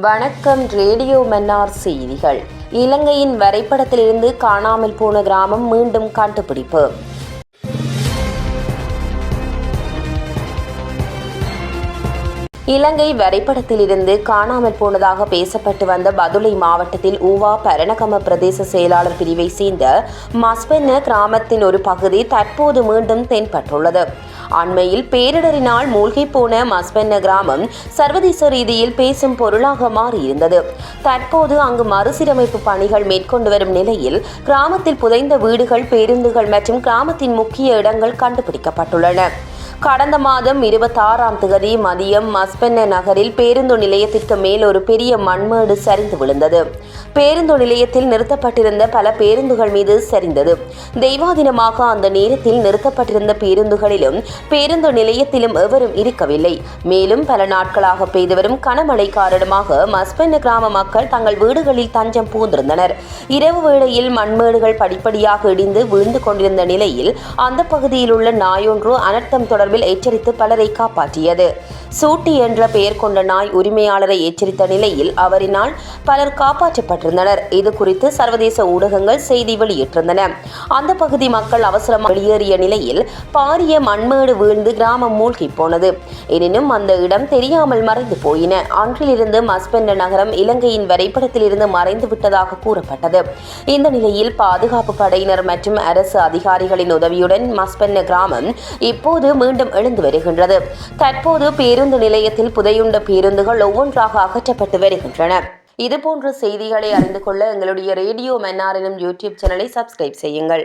வணக்கம் ரேடியோ மன்னார் செய்திகள். இலங்கையின் வரைபடத்திலிருந்து காணாமல் போன கிராமம் மீண்டும் கண்டுபிடிப்பு. இலங்கை வரைபடத்திலிருந்து காணாமல் போனதாக பேசப்பட்டு வந்த பதுளை மாவட்டத்தில் ஊவா பரணகம பிரதேச செயலாளர் பிரிவை சேர்ந்த மஸ்பென்ன கிராமத்தின் ஒரு பகுதி தற்போது மீண்டும் தென்பட்டுள்ளது. அண்மையில் பேரிடரினால் மூழ்கி போன மஸ்பென்ன கிராமம் சர்வதேச ரீதியில் பேசும் பொருளாக மாறியிருந்தது. தற்போது அங்கு மறுசீரமைப்பு பணிகள் மேற்கொண்டு வரும் நிலையில் கிராமத்தில் புதைந்த வீடுகள் பேருந்துகள் மற்றும் கிராமத்தின் முக்கிய இடங்கள் கண்டுபிடிக்கப்பட்டுள்ளன. கடந்த மாதம் இருபத்தாறாம் தேதி மதியம் மஸ்பென்ன நகரில் பேருந்து நிலையத்திற்கு மேல் ஒரு பெரிய மண்மேடு சரிந்து விழுந்தது. பேருந்து நிலையத்தில் நிறுத்தப்பட்டிருந்த பல பேருந்துகள் மீது சரிந்தது. தெய்வாதீனமாக அந்த நேரத்தில் நிறுத்தப்பட்டிருந்த பேருந்துகளிலும் பேருந்து நிலையத்திலும் எவரும் இருக்கவில்லை. மேலும் பல நாட்களாக பெய்து வரும் கனமழை காரணமாக மஸ்பென்ன கிராம மக்கள் தங்கள் வீடுகளில் தஞ்சம் பூந்திருந்தனர் இரவு வேளையில் மண்மேடுகள் படிப்படியாக இடிந்து விழுந்து கொண்டிருந்த நிலையில் அந்த பகுதியில் உள்ள நாயொன்று அனர்த்தம் தொடர்பில் எச்சரித்து பலரை காப்பாற்றியது. சூட்டி என்ற பெயர் கொண்ட நாய் உரிமையாளரை எச்சரித்த நிலையில் அவரினால் பலர் காப்பாற்றப்பட்டிருந்தனர். இது குறித்து சர்வதேச ஊடகங்கள் செய்தி வெளியிட்டிருந்தன. அந்த பகுதி மக்கள் அவசரமாக வெளியேறிய நிலையில் பாரிய மண்மேடு வீழ்ந்து கிராமம் மூழ்கி போனது. எனினும் அந்த இடம் தெரியாமல் மறைந்து போயின. அன்றிலிருந்து மஸ்பென்ன நகரம் இலங்கையின் வரைபடத்திலிருந்து மறைந்து விட்டதாக கூறப்பட்டது. இந்த நிலையில் பாதுகாப்பு படையினர் மற்றும் அரசு அதிகாரிகளின் உதவியுடன் மஸ்பென்ன கிராமம் இப்போது மீண்டும் எழுந்து வருகின்றது. தற்போது பேருந்து நிலையத்தில் புதையுண்ட பேருந்துகள் ஒவ்வொன்றாக அகற்றப்பட்டு வருகின்றன. இதுபோன்ற செய்திகளை அறிந்து கொள்ள எங்களுடைய ரேடியோ மன்னார் எனும் யூடியூப் சேனலை சப்ஸ்கிரைப் செய்யுங்கள்.